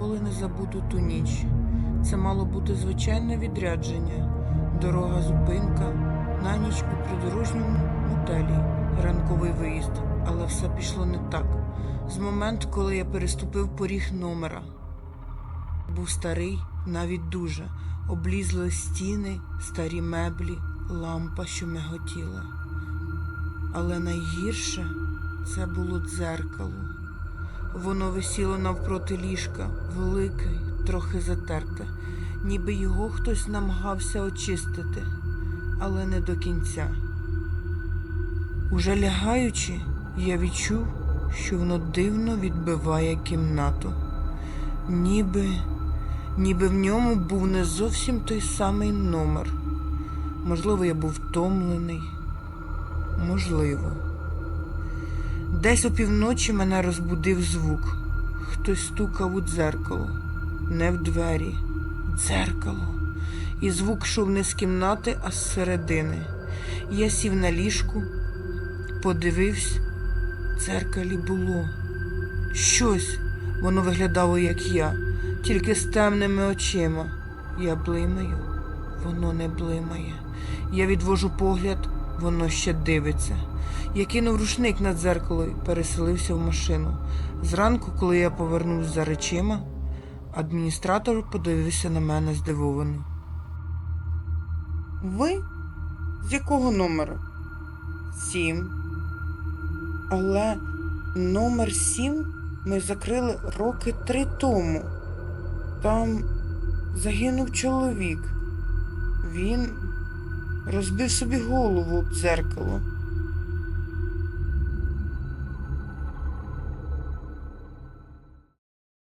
ніколи не забуду ту ніч. Це мало бути звичайне відрядження, дорога зупинка, на ніч у придорожньому мотелі, ранковий виїзд. Але все пішло не так. З моменту, коли я переступив поріг номера. Був старий, навіть дуже, облізли стіни, старі меблі, лампа, що миготіла. Але найгірше це було дзеркало. Воно висіло навпроти ліжка, велике, трохи затерте, ніби його хтось намагався очистити, але не до кінця. Уже лягаючи, я відчув, що воно дивно відбиває кімнату. Ніби, ніби в ньому був не зовсім той самий номер. Можливо, я був втомлений. Можливо. Десь опівночі мене розбудив звук. Хтось стукав у дзеркало, не в двері, дзеркало. І звук йшов не з кімнати, а з середини. Я сів на ліжку, подивився, в дзеркалі було. Щось, воно виглядало, як я, тільки з темними очима. Я блимаю, воно не блимає. Я відвожу погляд, воно ще дивиться. Я кинув рушник на дзеркало і переселився в машину. Зранку, коли я повернувся за речима, адміністратор подивився на мене здивовано. Ви? З якого номеру? Сім. Але номер сім ми закрили роки три тому. Там загинув чоловік. Він розбив собі голову об дзеркало.